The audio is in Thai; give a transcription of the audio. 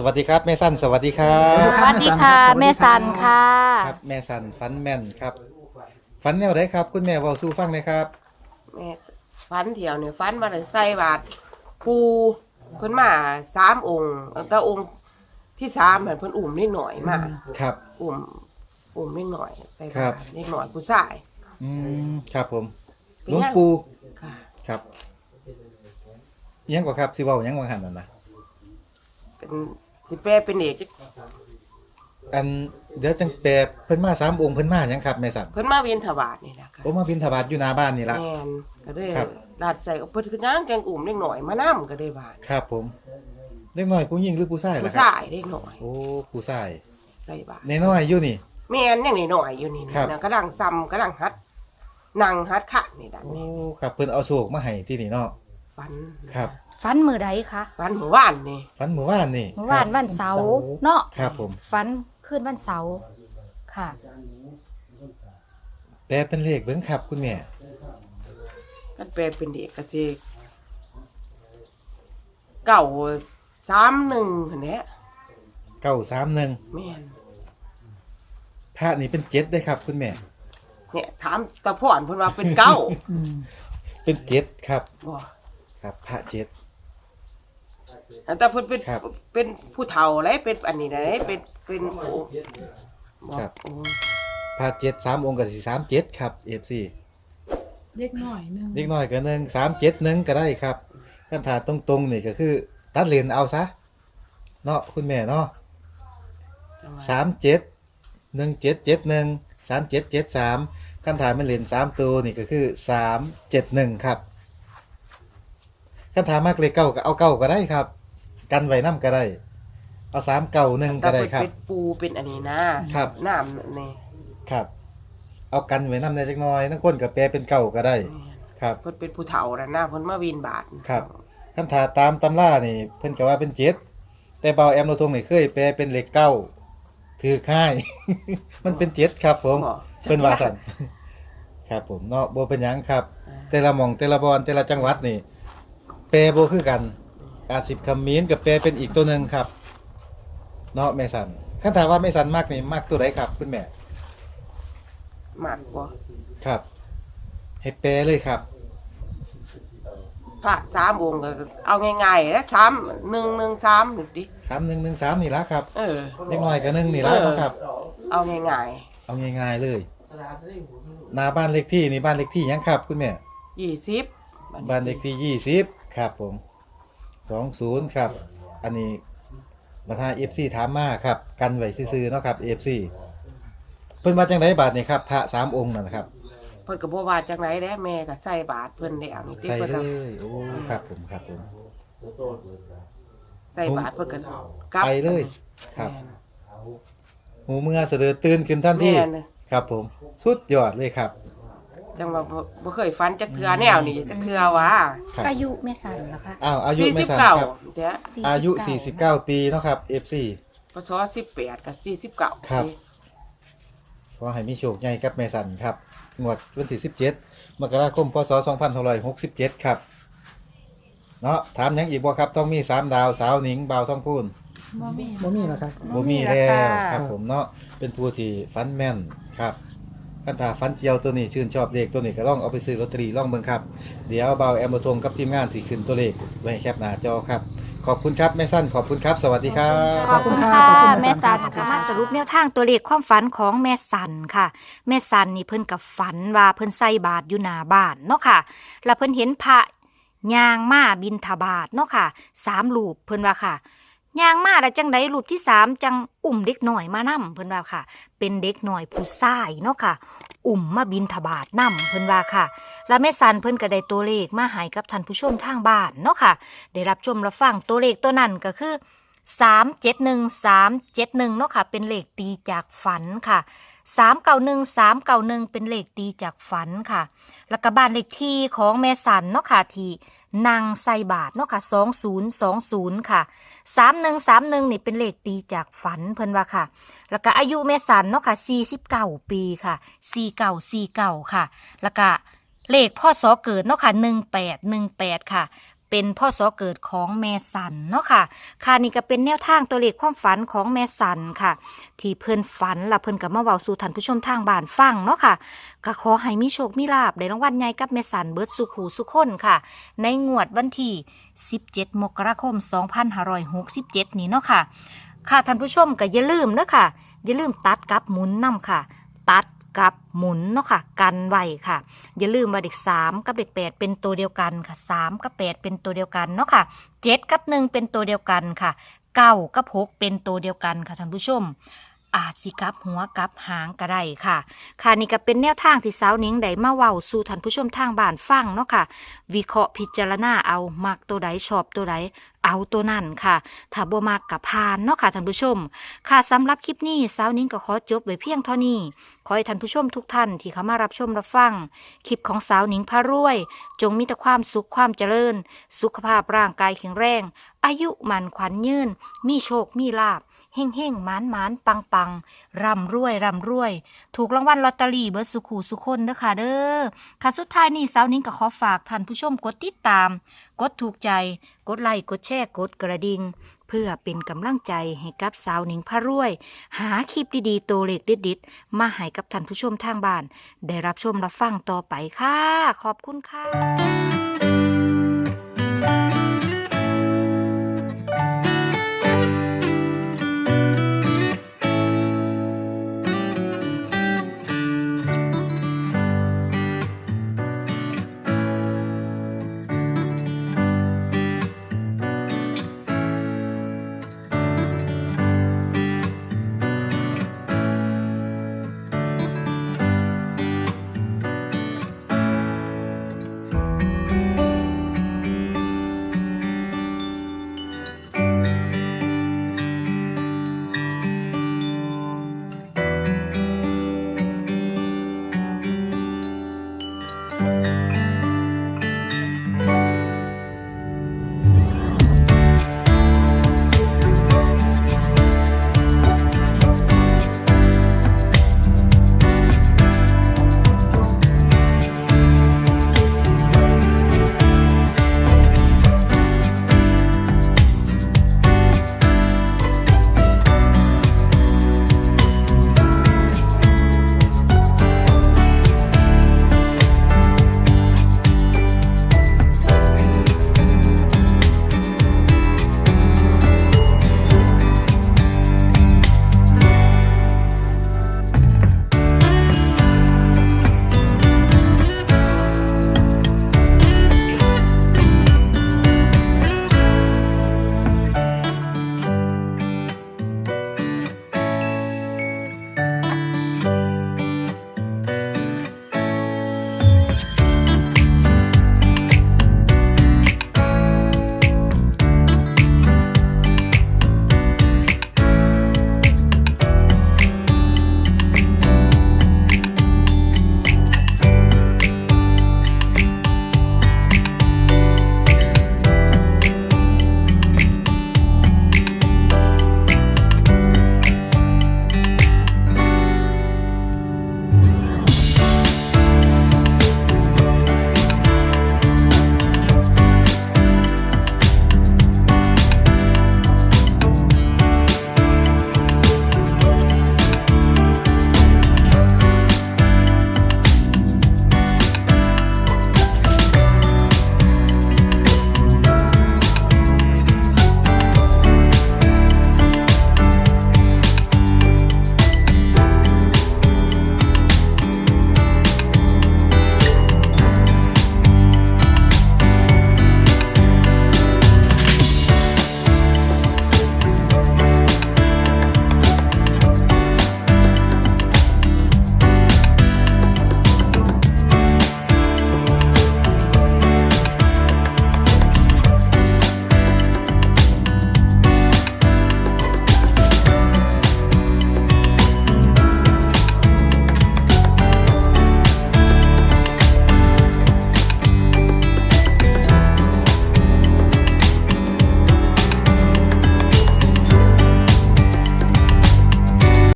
สวัสดีครับแม่สั้นสวัสดีครัสวัสดีบคสรับวัสดีค่ะ แม่แม่สัสันนคค่ะครับแม่สั้นฟันแม่นครับฟันแนวไหนครับ คุณแม่เว้าสู้ฟังเลยครับ แม่ฟันเที่ยวเนี่ยฟันมาได้ใส่บาทปูเพิ่นมาสามองค์แต่องค์ที่สามเหมือนเพิ่นอุ่มนิดหน่อยมาครับ อุ่มอุ่มนิดหน่อยใส่ครับาบนิดหน่อยผู้ชายอืมครับผมเป็นหลวงยังปู่ค่ะครับอิหยังกว่าครับสิเว้าอิหยังว่าหั่นนั่นนะเป็น สิแปลเป็นเอกอันเดี๋ยวจังแปลเพิ่นมาสามองค์เพิ่นมาหยังครับแม่สั้นเพิ่นมาเวียนถวาดนี่แหละค่ะโอ้มาบิณฑบาตอยู่หน้าบ้านนี่ละ แม่นก็เลยครับ ลาดใส่เอาเพิ่นคือยังแกงอุ่มนิดหน่อยมานํก็ได้บาทครับผมเด็กน้อยผู้หญิงหรือผู้ชายผู้ล่ะครับชายนิดหน่อยโอ้ผู้ชายใส่บาทน้อยๆอยู่นี่ แม่นยังนิดหน่อยอยู่นี่ครับ นะกำลังซ้ำกำลังฮัดนั่งฮัดขะนี่ดันโอ้นี่ครับเพิ่นเอาโชคมาให้ที่นี่เนาะฟันครับ ฟันมือใดคะฟันหมู่บ้านนี่ฟันเมื่อวานนี่เมื่อวานครับวันเสาร์เนาะครับผมฟันขึ้นวันเสาร์ค่ะ แปลเป็นเลขเบิ่งครับคุณแม่กันแปลเป็นเด็กกะสิเก่าสามหนึ่งเห็นเนี้ยเก้าสามหนึ่งแม่นพระนี่เป็นเจ็ดได้ครับ คุณแม่ เนี่ย ถามตะพ่อนเพิ่นว่าเป็นเก้าเป็นเจ็ดครับ บ่ครับพระเจ็ด แต่เพิ่นเป็นครับเป็นผู้เฒ่าและเป็นอันนี้นะเป็นเป็นโอ้บ่ครับ โอ้พระเจ็ดสามองค์กับสี่สามเจ็ดครับเอฟซีเล็กหน่อยหนึงเล็กน้อยก็หนึ่งสามเจ็ดหนึ่งก็ได้ครับคันถาตรงๆนี่ก็คือ ตัดเลนเอาซะเนาะคุณแม่เนาะจังหวะสามเจ็ดหนึ่งเจ็ดเจ็ดหนึ่งสามเจ็ดเจ็ดสามคันถามันเลนสามตัวนี่ก็คือสามเจ็ดหนึ่งครับคันถามากเลยเก้าก็เอาเก้าก็ได้ครับ กันไว้น้ำก็ได้ เอาสามเก้าหนึ่งก็แต่ได้เพิ่นครับ เป็นปูเป็นอันนี้นะครับ น้ำนี่ครับ เอากันไว้น้ำได้จักหน้อยทั้งคนกับแปลเป็นเก่าก็ได้แม่นครับ เพิ่นเป็นผู้เฒ่านะนะเพิ่นมาวินบาทครับคันถาตามตำรานี่ เพิ่นก็ว่าเป็นเจ็ดแต่เบาแอมโนทงนี่เคยแปลเป็นเลขเก้าถือค่าย มันเป็นเจ็ดครับ ผมบ่เพิ่นว่าสั่นครับ ผมเนาะบ่เป็นหยังครับ แต่ละหม่องแต่ละบอนแต่ละจังหวัดนี่แปลบ่คือกัน อาสิบคำมีนกับแปลเป็นอีกตัวหนึ่งครับ เนาะแม่สันคันถามว่าแม่สันมากนี่มากตัวไหนครับคุณแม่ มากกว่าครับให้แปลเลยครับ พระสามองค์ก็เอาง่ายๆนะสามหนึ่งหนึ่งสามหนึ่งดิสามหนึ่งหนึ่งสามนี่ละครับเออ เล็กน้อยกับหนึ่งนี่ละเนาะครับ เอาง่ายเอาง่ายๆเลยหน้าบ้านเลขที่นี่บ้านเลขที่หยังครับ คุณแม่ๆยี่สิบ บ้านเลขที่ยี่สิบครับผม สองศูนย์ครับ อันนี้มาทาเอฟซีถามมาครับ กันไว้ซื่อๆเนาะครับเอฟซีเพิ่นมาจังไดบาทนี่ครับพระสามองค์นั่นนะครับเพิ่นก็บ่ว่าจังไดแด้แม่ก็ใส่บาทเพิ่นแล้วนี่ติใส่เพิ่นเลก็ยโอ้ครับผมครับผม ใส่บาทเพิ่นก็กลับไปเลยครับแม่นหูเมื่อเสดอตื่นขึ้นทันทีแม่นครับผม สุดยอดเลยครับ จังว่าบ่บ่เคยฝันจักเทื่อแนวนี้จักเทื่อว่าครับอายุแม่สันเหรอคะอ้าวอายุไม่สั้น49ครับเด้ออายุ49 49 ปีเนาะครับ FC พศ18กับ49ครับ ขอให้มีโชคใหญ่กับแม่สันครับงวดวันที่17มกราคมพศ2567 ครับ เนาะถามหยังอีกบ่ครับต้องมี 3 ดาวสาวหนิงบ่าวท้องพูน บ่มีบ่มีแล้วครับ บ่มีแล้วครับผมเนาะเป็นผู้ที่ฟันแม่นครับ คันถ้าฟันเจียวตัวนี้ชื่นชอบเลขตัวนี้ก็ลองเอาไปซื้อลอตเตอรี่ลองเบิ่งครับ เดี๋ยวเบาแอมบทงกับทีมงานสิขึ้นตัวเลขไว้ให้แคปหน้าจอครับ ขอบคุณครับแม่สั้นขอบคุณครับ สวัสดีครับ ขอบคุณขอบคุณค่ะค่ะขอบคุณแม่แม่สัสันนค่ะค่ะ มาสรุปแนวทางตัวเลขความฝันของแม่สันค่ะ แม่สันนี่เพิ่นกับฝันว่าเพิ่นใส่บาตรอยู่หน้าบ้านเนาะค่ะ แล้วเพิ่นเห็นพระย่างมาบินทบาทเนาะค่ะสามรูปเพิ่นว่าค่ะ ย่างมาแล้วจังไดรูปที่สามจังอุ่มเด็กหน่อยมานํเพิ่นว่าค่ะ เป็นเด็กหน่อยผู้ชายเนาะค่ะ อุ่มมาบินทบาทนํเพิ่นว่าค่ะ แล้วแม่สันเพิ่นก็ได้ตัวเลขมาให้กับท่านผู้ชมทางบ้านเนาะค่ะ ได้รับชมรับฟังตัวเลขตัวนั้นก็คือสามเจ็ดหนึ่งสามเจ็ดหนึ่งเนาะค่ะ เป็นเลขตีจากฝันค่ะสามเก้าหนึ่งสามเก้าหนึ่งเป็นเลขตีจากฝันค่ะ แล้วก็บ้านเลขที่ของแม่สันเนาะค่ะที่ นางไซบาทเนาะค่ะสองศูนย์สองศูนย์ค่ะสามหนึ่งสามหนึ่งนี่เป็นเลขตีจากฝันเพิ่นว่าค่ะ แล้วก็อายุแม่สันเนาะค่ะสี่สิบเก้าปีค่ะสี่เก้าสี่เก้าค่ะ แล้วก็เลขพ่อสอเกิดเนาะค่ะหนึ่งแปดหนึ่งแปดค่ะ เป็นพ่อสอเกิดของแม่สันเนาะค่ะ ค่ะนี่ก็เป็นแนวทางตัวเลขความฝันของแม่สันค่ะ ที่เพิ่นฝันละเพิ่นก็มาเว้าสู่ท่านผู้ชมทางบ้านฟังเนาะค่ะ ก็ขอให้มีโชคมีลาบในรางวัลใหญ่กับแม่สันเบิดสุขหูสุขคนค่ะ ในงวดวันที่ 17 มกราคม 2567 นี้เนาะค่ะ ค่ะท่านผู้ชมก็อย่าลืมเนาะค่ะ อย่าลืมตัดกับหมุนนํค่ะ ตัด กับหมุนเนาะค่ะ กันไว้ค่ะ อย่าลืมว่าเด็ก 3 กับเด็ก 8 เป็นตัวเดียวกันค่ะ 3 กับ 8 เป็นตัวเดียวกันเนาะค่ะ 7 กับ 1 เป็นตัวเดียวกันค่ะ 9 กับ 6 เป็นตัวเดียวกันค่ะท่านผู้ชมอาจสิกับหัวกับหางก็ได้ค่ะ ค่ะนี่ก็เป็นแนวทางที่สาวนิงได้มาเว้าสู่ท่านผู้ชมทางบ้านฟังเนาะค่ะ วิเคราะห์พิจารณาเอามักตัวใดชอบตัวใด เอาตัวนั่นค่ะ ถ้าบ่มักกับพานเนาะค่ะท่านผู้ชม ค่ะสำหรับคลิปนี้สาวนิ้งก็ขอจบไว้เพียงเท่านี้ ขอให้ท่านผู้ชมทุกท่านที่เข้ามารับชมรับฟัง คลิปของสาวนิ้งพารวย จงมีแต่ความสุขความเจริญ สุขภาพร่างกายแข็งแรง อายุมันขวัญยืน มีโชคมีลาบ เฮ่งเฮ่งๆมานมานปังปังร่ำรวยร่ำรวย ถูกรางวัลลอตเตอรี่เบิร์สุขูสุคนเด้อค่ะเด้อค่ะสุดท้ายนี้สาวนิ้งก็ขอฝากท่านผู้ชมกดติดตาม กดถูกใจ กดไลค์กดแชร์กดกระดิ่งเพื่อเป็นกำลังใจให้กับสาวหนิงพระรวย หาคลิปดีๆ ตัวเล็กดิดๆ มาให้กับท่านผู้ชมทางบ้าน ได้รับชมรับฟังต่อไปค่ะ ขอบคุณค่ะ